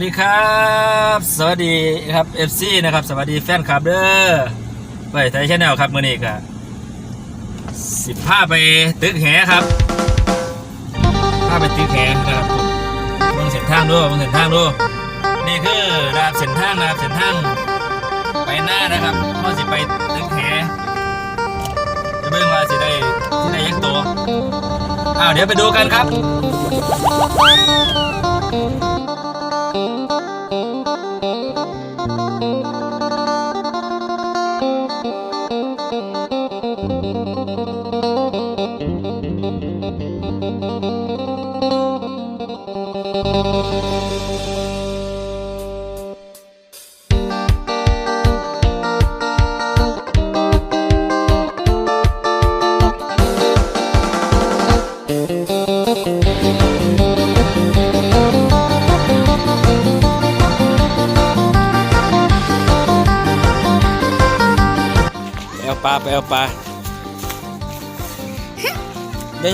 วัสดีครับ สวัสดีครับ FC นะครับ สวัสดีแฟนคลับเด้อไปไทยชาแนลครับมื่อนี้ก็สิบห้าไปตึกแหครับพาไปตึกแหนะครับมึงเส้นทางด้วยมึงเส้นทางด้วยนี่คือนะครับเส้นทางนะครับเส้นทางไปหน้านะครับเราสิไปตึกแหจะเบิ่งว่าสิได้สิได้ยักตัวอ้าวเดี๋ยวไปดูกันครับ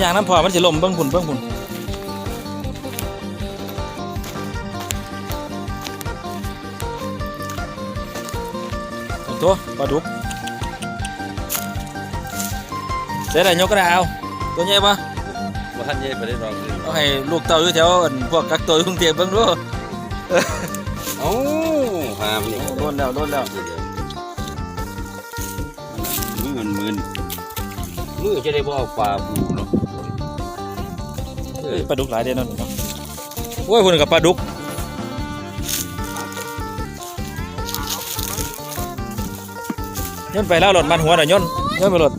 างนั้นพอมันสิลมเบิ้งผุนเบิ้งผุนตัวปลาดุกเสร็จแล้วยกก็ได้เอาตัวใหญ่ปะว่าท่านเย่ไปได้รองเลยเอาให้ลูกเต่าอยู่แถวพวกกักตัวอยู่กรุงเทพเบิ้งดูเอ้าหามนี่โดนแล้วโดนแล้วมือมันมืนมือจะได้บ่เอาปลาบู ปลาดุกหลายเด่นนั่นเนาะโอ้ยคนกับปลาดุกย่นไปแล้วหลดมันหัวหน่อยย่นย่นไปหลด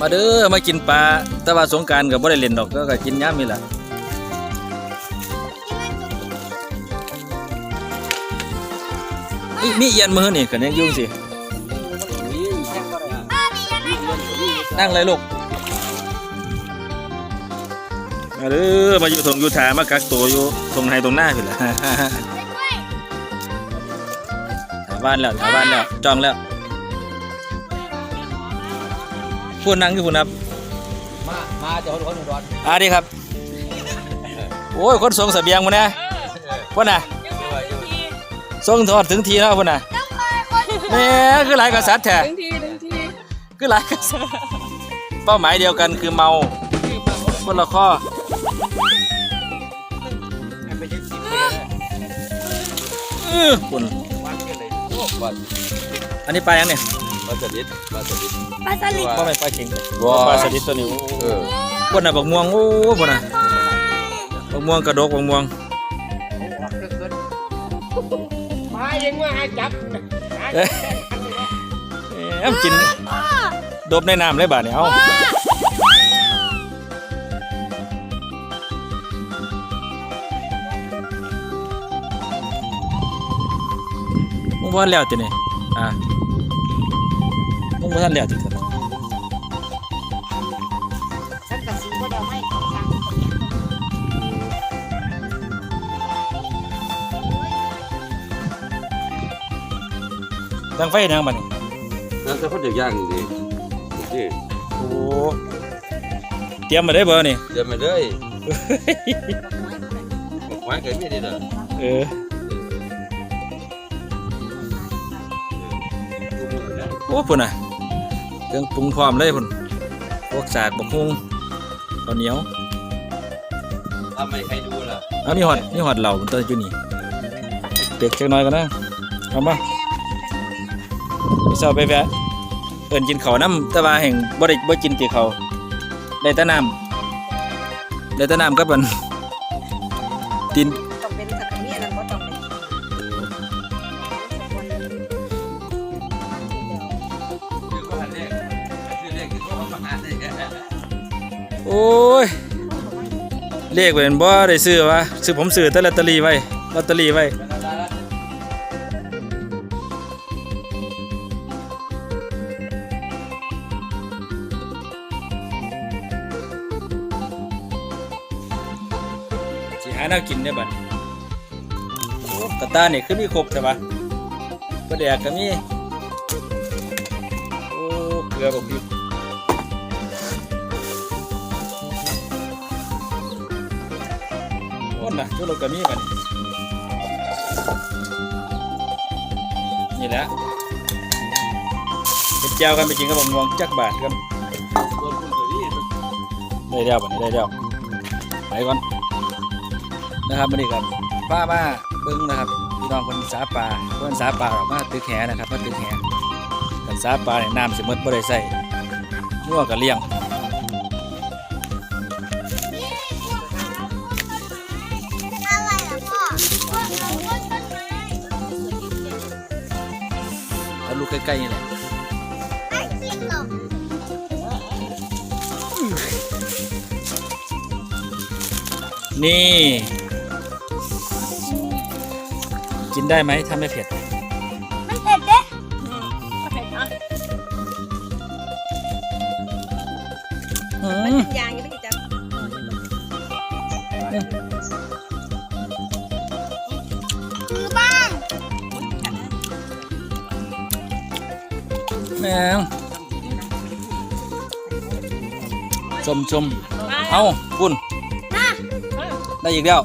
มาเด้อมากินปลาแต่ว่าสงการกับบ่ได้เล่นดอกก็กกินย้ำนี่แหละนี่มีเอียนมือนี่กันยังยุ่งสินั่งเลยลูก มาเด้อมาอยู่ตรงอยู่ถามากักตัวอยู่ตรงไหนตรงหน้าพี่ละถาบ้านแล้วถาบ้านแล้วจองแล้วพูดนั่งที่พูดครับมา มาเดี๋ยวคนอุดรอาดีครับ โอ้ย คนส่งเสบียงมาเนี่ยพ่นน่ะส่งทอดถึงทีแล้วพ่นน่ะแหม่คือหลายกษัตริย์แท้ถึงทีถึงทีคือหลายกษัตริย์เป้าหมายเดียวกันคือเมาคนละข้อ อื้อคุณวันกันเลยโอ้ปลาอันนี้ปลายังเนี่ยปลาสลิดปลาสลิดปลาสลิดปลาไม่ปลาเข็งว้าปลาสลิดตัวนี้เออพวกน่ะบักม่วงโอ้พวกน่ะบักม่วงกระดกบักม่วงมาเองว่าให้จับเอ๊ะเอ๊ะกินดบในน้ำเลยบาดเนี่ยเอา ว่าแล้วติเนี่ยอะมึงว่าท่านแล้วติเนี่ยฉันกับสีก็เดียวไม่ของทางคนเนี้ยดังไฟนางบัดนี่นั่นถ้าเขาจะย่างดีนี่โอ้เตรียมมาได้บ่นี่เดี๋ยวมาเลย หวานกันไม่ดีเลยเออ โอ้พุ่นน่ะเครื่องปรุงพร้อมเลยพุ่นพวกสากบักฮุงข้าวเหนียวทำไมใครดูล่ะเอานี่หอดนี่หอดเหล่าตัวจุนี่เปียกจักหน่อยกันนะเอามาไปเช้าไปแวะเอินกินข้าวน้ำแต่ว่าแห่งบ่ได้บ่กินตีข้าวได้แต่น้ำได้แต่น้ำกับมันติน โอ้ย เลขเป็นบ่ได้ซื้อวะซื้อผมซื้อแต่ลอตเตอรี่ไว้ลอตเตอรี่ไว้สิหาแนวกินได้บัดกระตานี่คือมีครบใช่ปะก็แดกก็มี โอ้ เกลือบอกพ ริกโอ้นน่ะทุกรถก็มีบัดนี้นี่แหละเป็นแจวกันไปกินกับบักม่วงจักบาทครับต้นทุนตัวนี้ได้แล้วบัดนี้ได้แล้วไปก่อนนะครับวันนี้ครับป้ามาเบิ้งนะครับพี่น้องคนสาปลาเพื่อนสาปลาออกมาตึกแหนะครับมาตึกแหกันสาปลาเนี่ยน้ำสิหมดบ่ได้ใส่นัวกับเลี้ยง ลูกใกล้ๆนี่แหละไม่กินหรอกนี่ กินได้ไหมถ้าไม่เผ็ด มันเผ็ดเด้อืม ยางยังไม่ติดจั แมงชมชมเอาคุณนะได้อีกแล้ว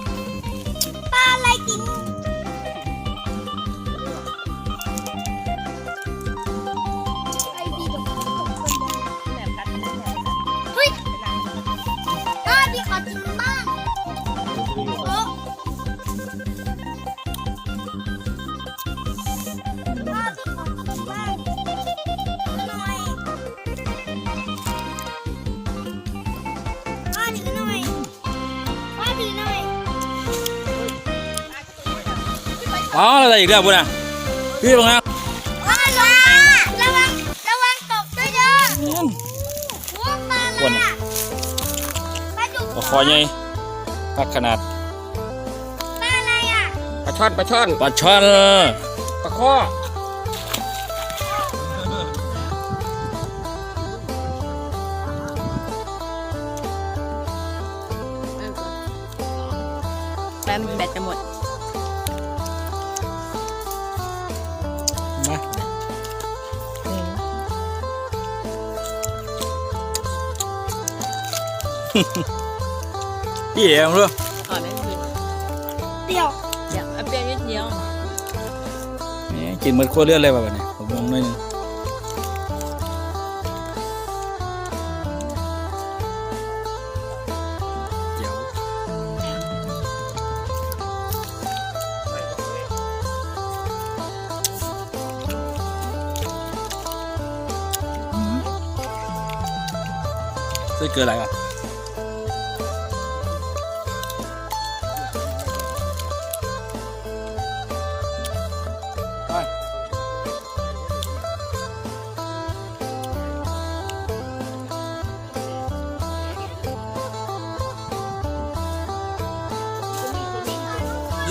อ๋ออะไรอีกแล้วคุณอะพี่ลงนะพ่อลงระวังระวังตกด้วยเด้ออืมหัวปลาอ้วนละอะปลาดุกเอาคอใหญ่ปักขนาดปลาอะไรอะปลาช่อนปลาช่อนปลาช่อนปลาข้อ พี่เอ๋งรู้อ่อนได้คืนเดี๋ยวเดี๋ยวเอาเปรี้ยวนิดเดียวแหมกินเหมือนขั้วเลือดเลยแบบนี้ผมมองหน่อยหนึงเดี๋ยวอืมใส่เกลืออะไรอะ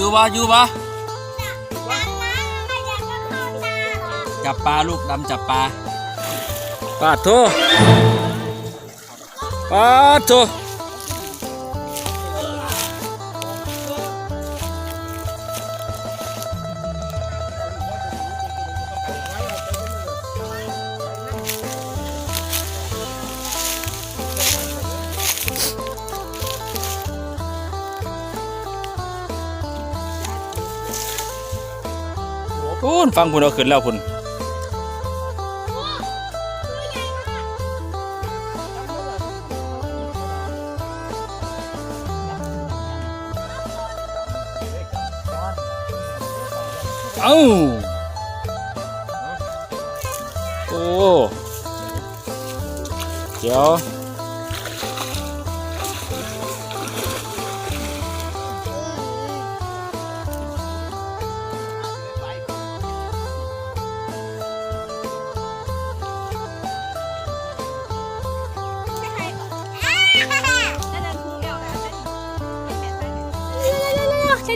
อยู่ปะอยู่บ่จับปลาลูกดำจับปลาปลาโทปลาโท พูนฟังคุณเอาขึ้นแล้วคุณเอ้า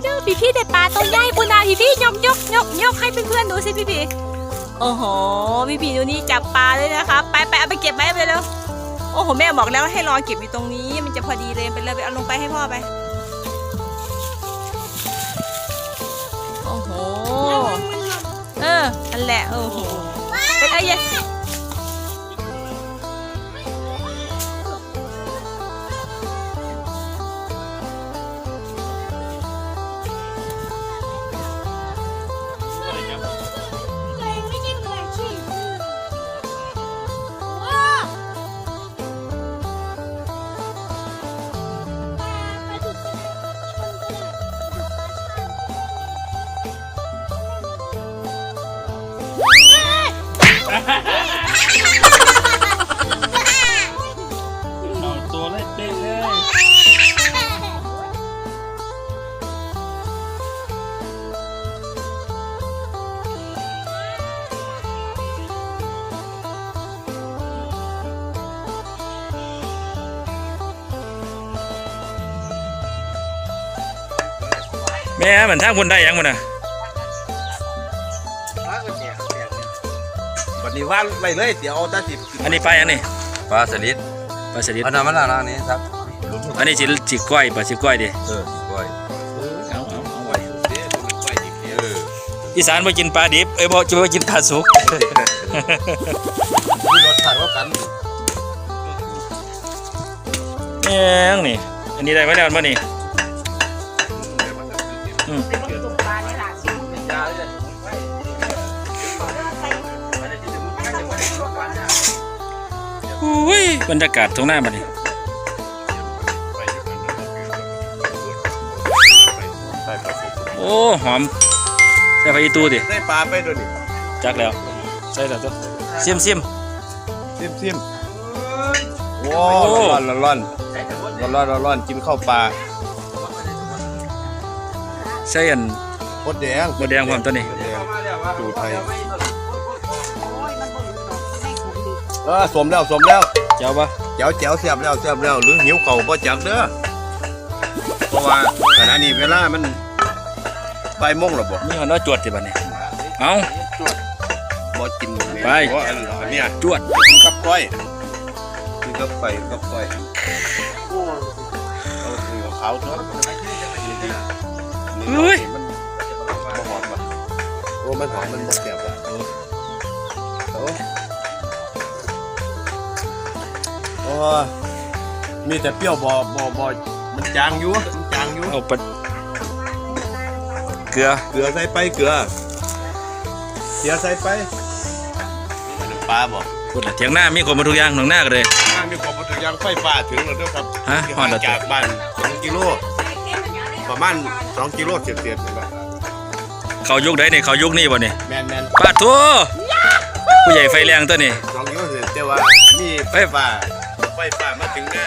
เด้อพี่พี่แต่ปลาตัวใหญ่ปุนาพี่พี่ยกยกยกยกให้เพื่อนๆดูสิพี่พี่โอ้โหพี่พี่ดูนี่จับปลาเลยนะคะไปไปเอาไปเก็บไว้ไปเร็วโอ้โหแม่บอกแล้วให้รอเก็บอยู่ตรงนี้ มันจะพอดีเลยไปเลยไปเอาลงไปให้พ่อไปโอ้โหเออนั่นแหละโอ้โหเป็นไอ้ยัง เอาตัวเลยเต้นเลย แม่เหมือนทางคนได้ยังมันอะ นนี้ว่านไปเลยเดี๋ยวเอาตาสิบอันนี้ปลาอันนี้ปลาสลิดปลาสลิดอันนั้นมันละนะนี่ครับอันนี้จิจิก้อยปลาจิก้อยดิเออก้อยเอาเอาเอาไปเดี๋ยวไปดิบเดี๋ยวเอออีสานบ่กินปลาดิบเอ้ยบ่จะบ่กินปลาสุกมีรสชาติว่ากันแม่งนี่ อันนี้ได้มาแล้วบ่นี่ ยบรรยากาศตรงหน้าบัดนี้โอ้หอมใส่ไฟอีตูดิได้ปลาไปด้วยนี่จักแล้วใส่แล้วตัวซิมซิมซิมซิมโอ้ร้อนร้อนร้อนร้อนร้อนร้อนกินข้าวปลาใส่อันโคตรแดงบดแดงความตัวนี้แดงดูไทย เออสวมแล้วสวมแล้วเจ้าปะแจ๋วแจ๋วเสียบแล้วเสียบแล้วหรือหิวเข่าบ่จักเด้อเพราะว่าขณะนี้เวลามันบ่ายโมงแล้วบ่มีคนว่าจวดสิบัดนี้เอาบ่กินเนี่ยไปเพราะอันอันเนี้ยจวดกินกับก้อยกินกับไก่กับก้อยเอาถือขาวเถอะนี่ดินี่เฮ้ยมันบ่หอมบ่โอ้มันหอมมันบ่แซ่บ โอ้มีแต่เปรี้ยวบ่บ่บ่มันจางอยู่มันจางอยู่เอาปลาเกลือเกลือใส่ไปเกลือเสียใส่ไปน้ำปลาบ่พูดละเถียงหน้ามีคนมาทุกอย่างหนังหน้ากันเลยถ้ามีความถึงยังไฟฟ้าถึงแล้วเด้อครับฮะที่ฮอดแล้วจากบ้าน2กิโลประมาณ2กิโลเศษๆนี่แหละเขายุคไหนนี่เขายุคนี้บ่นี่แม่นแม่นปาดทัวผู้ใหญ่ไฟแรงตัวนี้2กิโลเศษแต่ว่ามีไฟฟ้าไฟฟ้ามาถึงหน้า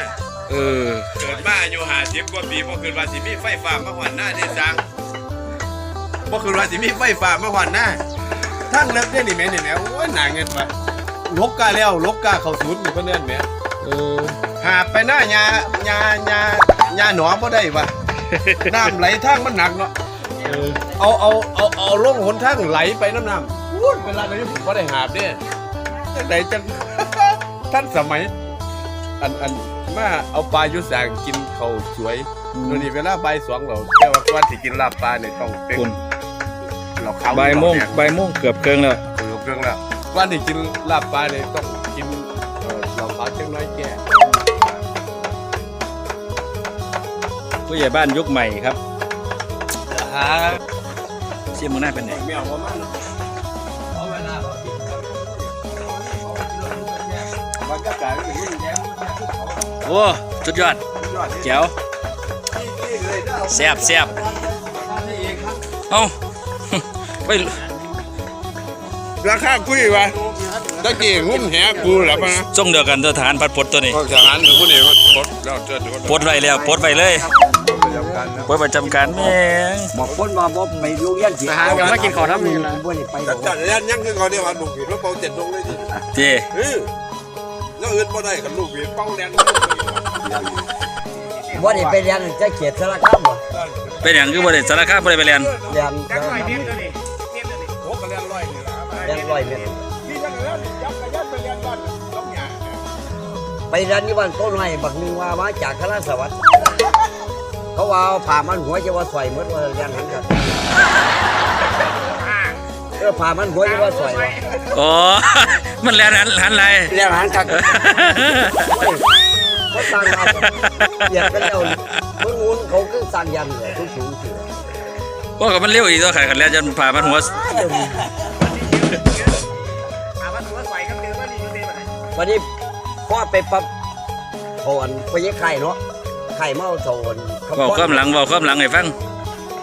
เออ เกิดมาอายุ50กว่าปีบ่คิดว่าสิมีไฟฟ้ามาฮอดหน้าได้จังบ่คิดว่าสิมีไฟฟ้ามาฮอดหน้าทางเลิกเนี่ยนี่แม่นี่แม่โอ้ยหนาเงินว่ะลกกาแล้วลกกาเข้าศูนย์นี่เพิ่นเอิ้นแม่เออหาไปหน้ายายายายาหนอบ่ได้ปะน้ำไหลทางมันหนักเนาะเออเอาเอาเอาเอาลงหนทางไหลไปน้ำน้ำพูดเวลานี้ผมบ่ได้หาบเด้จังไหนจังท่านสมัย อันอันมาเอาปลายุสางกินเขาวสวยโดยวนี่เวลาบ่ายสองเราแต่ว่าก่อนที่กินลาบปลาเนี่ยต้องเป็นคุณเราเข้าบ่ายโมงเราแดบ่ายโมงเกือบเกินแล้วเออเครื่องแล้วก่อนที่กินลาบปลาเนี่ยต้องกินเอ่อเราขาวจังน้อยแก่ผู้ใหญ่บ้านยุคใหม่ครับหาเสียมึงหน้าเป็นไง แมวประมาณ บรรยากาศก็อยู่แย้มโอ้สุดยอดแจ๋วแซ่บแซ่บเอ้าไปราคาคุยวะตะกี้งุ้มแหกูหรอปะนะส่งเดียวกันตัวทหารพัดปลดตัวนี้ก็ทหารผู้นี้ก็ปลดแล้วเจอถือว่าปลดไว้แล้วปลดไว้เลยประจำการนะปลดประจำการแม่งบอกคนว่าบ่ไปโรงเรียนสิทหารก็มากินข้าวน้ำนี่บ่ได้ไปจัดจัดยันยังคือเขาเนี่ยว่าลูกผีรถเป่าเจ็ดลงเลยทีเจเออแล้วอื่นบ่ได้กับลูกผีเป่าแรงบ่ได้ไปเรียนจะเขียนสารคามบ่เป็นอย่างคือบ่ได้สารคามบ่ได้ไปเรียนเรียนสารคามโอ้ก็แรงร้อยนี่ละเรียนร้อยเมตรที่ยังเล่นยับกระยันไปเรียนบ้านต้องหยาไปเรียนที่บ้านต้นไม้บักหนึงว่ามาจากคณะสวัสดิ์เขาว่าเอาผ่ามันหัวจะว่าสวยหมดว่าเรียนหันกันเออผ่ามันหัวจะว่าสวยว่ะอ๋อ มันแลนหันหันไรเรียนหันกันเขาสั่งมาเหยียบกันแล้วมันงูนเขาคือสั่งยันเลยทุกสูงสิว่ากับมันเร็วอีกตัวขายกันแล้วจนผ่ามันหัววันนี้พ่อไปปรับโอนไปยังไข่เนาะไข่เมาโซนเว้าความหลังเว้าความหลังให้ฟัง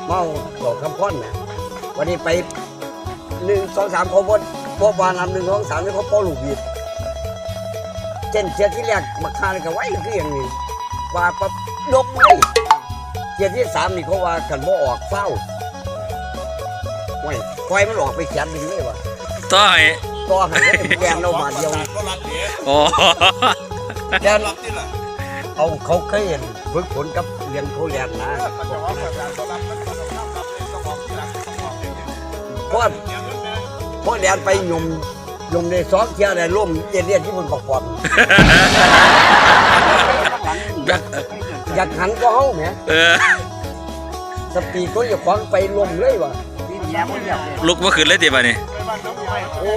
เมาโซนคำพ้นนะวันนี้ไปหนึ่งสองสามคนบน พวกวานลำหนึ่งสองสามนี่เขาเป้าลูกบีดเช่นเทียที่แรกมาคาเลยก็ไว้คืออย่างนี้ว่าปั๊บดกเลยเทียที่สามนี่เขาว่ากันบ่ออกเฝ้าไว้ไฟมันออกไปแขนดึงเลยวะต่อให้ต่อให้ได้เป็นแกนเรามาเดียวก็รับเดี๋ยวโอ้แกนรับที่ละเอาเขาเคยเห็นฝึกฝนกับเรียนเขาเรียนนะปัจจุบัน ประชาชนรับมันต้องรับรับเลยต้องบอกที่หลังต้องบอกอย่างนี้เพราะว่าเดี๋ยวมันนะเพราะเรียนไปยมยมในสองเที่ยวในร่มเรียนเรียนที่มันประกอบอยากอยากหันก็เฮาแหมเออสปีดก็อย่าขวางไปลมเลยวะลุกเมื่อคืนเลยติบ่านี่ไปบ้านน้องใหญ่โอ้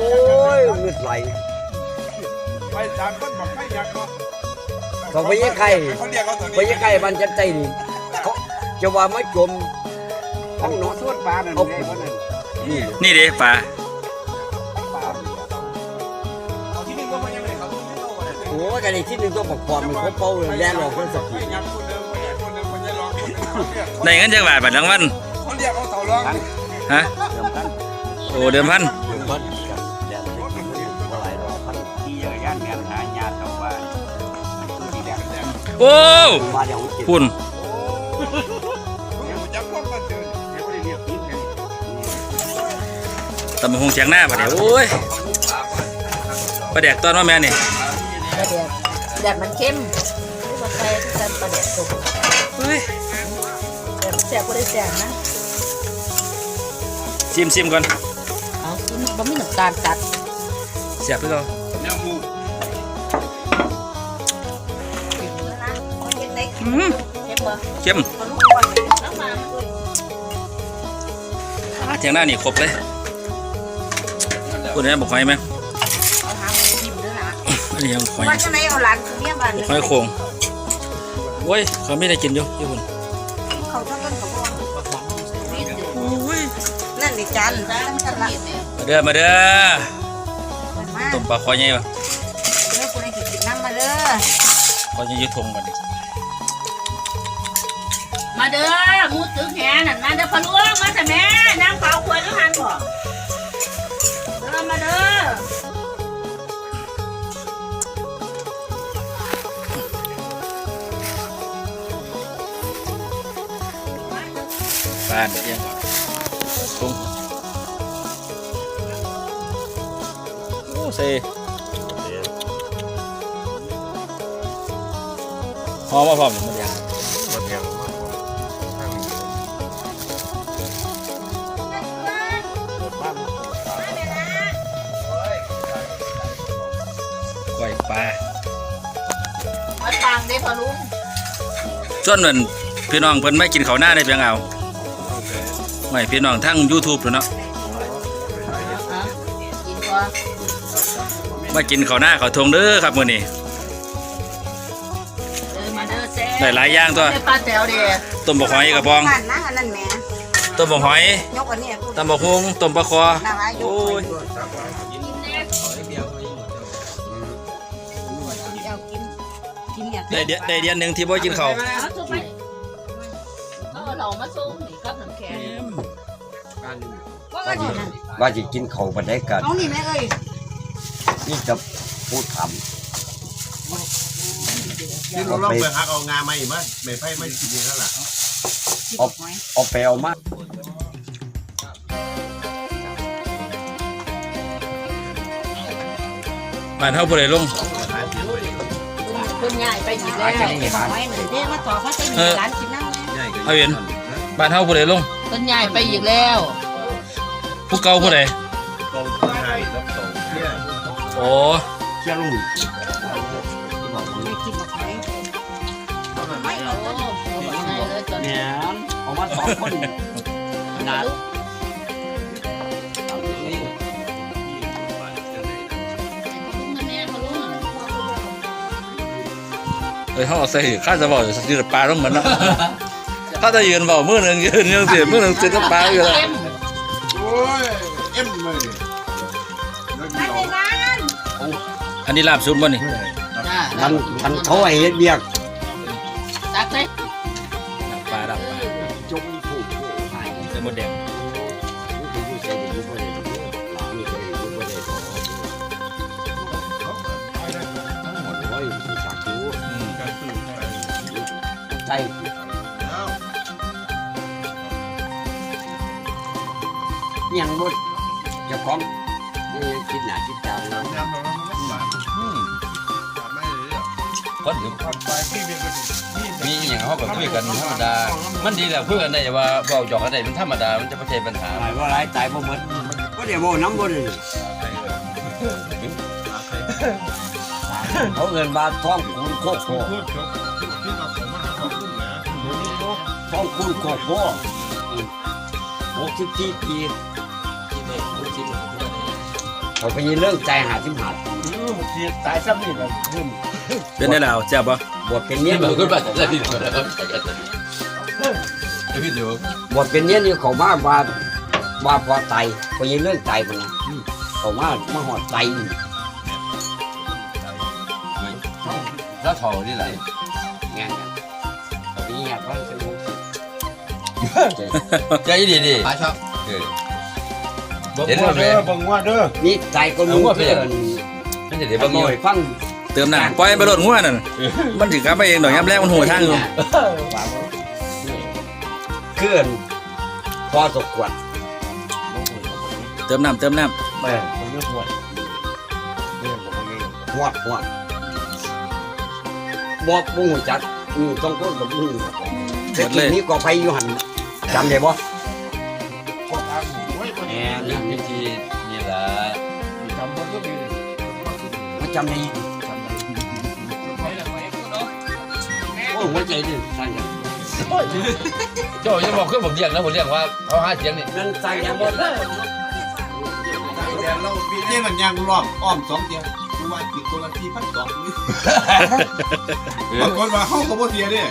ยมืดไหลไปสามคนบอกไม่อยากเนาะเขาไปยังไงเขาเรียกเขาตัวนี้ไปยังไงบ้านจันใจนี่เขาจะว่าไม่จมห้องนอนส่วนปลานั่นเอาเองขึ้นนี่นี่เด้ป่าเอา ได้โอ้ยกันอีกที่หนึงต้องประกอบมันเขาเป่าแรงออกเพื่อสปีไม่ดยับคนเดิมคนไหนคนเดิมคนจะลองคนเรียกได้เงินจักบาทบัดรางวัลเขาเรียกเขาเสาลองฮะโอ้เดิมพันเดี๋ยวก่อนกันแดนเล็กมันบ่หลายดอกพันที่เยอะย่านแม่นหายาตรงว่ามันคือสีแดงแดงโอ้มาเดี๋ยวจิตคุณจับพวกมันเดินไม่ได้เรียกกินกันตำบักหงเสียงหน้าบัดเดี๋ยวโอ้ยปลาแดกตอนว่าแม่นี่ ปลาแดกแดกมันเข้มไม่ว่าใครที่ทำปลาแดกสุกเฮ้ยแดกแสบก็ได้แสบนะซิมซิมก่อนเอากินบะหมี่น้ำตาลตัดเสียบเพื่อแนวมูอืมเข้มบ่เข้มเอาลูกก่อนแล้วมาด้วยอ่าเสียงหน้านี่ครบเลยคุณเนี่ยบอกหอยไหม อันนี้ยังหอยว่าจะไหนเอาหลานคือเมียบ้านหอยโขงโอ้ยเขาไม่ได้กินอยู่ญี่ปุ่นเขาทั้งกันเขาบอกนั่นดิจันตั้งตลาดมาเด้อมาเด้อมาต้มปลาคอยใหญ่ปะเด้อคนไหนกินน้ำมาเด้อคอยใหญ่อยืดทงกันมาเด้อมูตึกแหนั่นมาเด้อพะลวงมาแต่แม่นางเผาควายแล้วหันบ่เด้อมาเด้อ บ้านเอียงทงโอ้เซ่หอมมาพร้อมมันยังกล้วยปลามาตังเด้อพะลุงส่วนเหมือนพี่น้องเพิ่นไม่กินข้าวหน้าได้เพียงเอา ไม่พี่น้องทั้ง YouTube เลยเนาะกินก่อนมากินข้าวหน้าข้าวทงเด้อครับมื้อนี้เด้อมาเด้อแซ่ได้หลายอย่างตัว ได้ปลาแต๋วเด้อต้มบักหอยกระปองนั่นนะอันนั้นแหม่ต้มบักหอยยกอันนี้พูดตำบักฮุงต้มปลาคอนางอายุโอ้ยเอากินกินเนี่ยได้เดือนได้เดือนหนึงที่บ่กินข้าวเอาสุไปเอาเรามาส่งนี่กับน้ำแข็ง ว่ากันนั่นว่าจะกินเขาวบันไดกันเอานี่แม่เอ้ยนี่จะพูดคที่เราลองไปหักเอางามาอีกมั้ยไม่ไพ่ไม่กินอย่างนั้นแหละกินหอยำเอาไปเอามาบ้านเฮาบ่ได้ลงคุณยายไปหยิบแล้วหอยหนึ่งเด้มาต่อเขาจะมีร้านกินน้ำเอาเห็นบ้านเฮาบ่ได้ลงคุณยายไปหยิบแล้ว ผู้เก่าผู้ใดกองไห้รับส่งเนี่ยโอ้เชี่ยลุงไม่กินหอยไม่เอาโอ้เลยตอนนี้เนี่ยเอามาสองคนนะเอ้ยเฮาเอาใส่ข้าจะบอกสิปลาลงเหมือนเนาะถ้าจะยืนเว้ามื้อหนึงยืนยังสิมื้อหนึงสิกับปลาอยู่แล้ว อันนี้ลาบสุดบ่นี่จ้ามันมันโทษเฮ็ดเบียกตักเลยลาบปลาลับปลาจงผูกหายเส้นมดแดงใจยังบุญจะพร้อมนี่คิดหนาคิดตาวเนาะ คนเดี๋ยวมีอหย่างเขาก็คุยกันธรรมดา มันดีแหละคุยกันได้แต่ว่าเบาหยอกกันได้มันธรรมดา มันจะไม่ใช่ปัญหา ตายบ่หลายตายบ่หมดบ่ได้บ่น้ำบ่ได้เขาเงินบาทท้องคูณโคกโคท้องคูณโคกโคหกสิบสี่ปี เขาไปยินเรื่องใจหาสิบหาตายซ้ำนี่แหละเป็นได้แล้วแจ๊บปะบวชเป็นเนี้ยนี่มันก็แบบจะพี่ดูนะครับจะพี่ดูบวชเป็นเนี้ยนี่เขามาว่าว่าพอไตไปยินเรื่องใจมันนะเขามามาหอดไตแล้วเท่านี่ไหลงานกันปีนี้ว่าจะลงใจดีดีตายชอบ เออบังว่าเด้อบังว่าเด้อนี่ใจก็รู้เกินไม่ใช่เดี๋ยวบังงหอน่ย่อยฟังเติมน้ำปล่อยไปรถงัวนั่นมันถึงกลับไปเองดอกย้ำแรกมันหัวทางอยู่เคลื่อนพอสกวดเติมน้ำเติมน้เออผมเลือกหมดหวดหวดบอกบุ้งจัดอือต้องก้นกับมือแต่ทีนี้ก็ไปอยู่หันจำได้บ่ โอ้ยคนแหนี้มวิธีนี่แหละจำคนก็ดีมันจำได้โอ้หัวใจดิสั่นกันเจ้าจะบอกเพื่อนผมเรียกนะผมเรียกว่าเขาห้าเสียงนี่นั่นสั่นกันหมดเลยเราเที่ยมันยังรอบอ้อมสองเที่ยกูว่าติดตัวละทีพันสองบางคนว่าเข้าก็บ่เสียเด้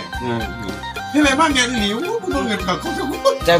ที่อะไหนบ้างยังหนิวกูต้องเงินเขาเขาจะพูดแต่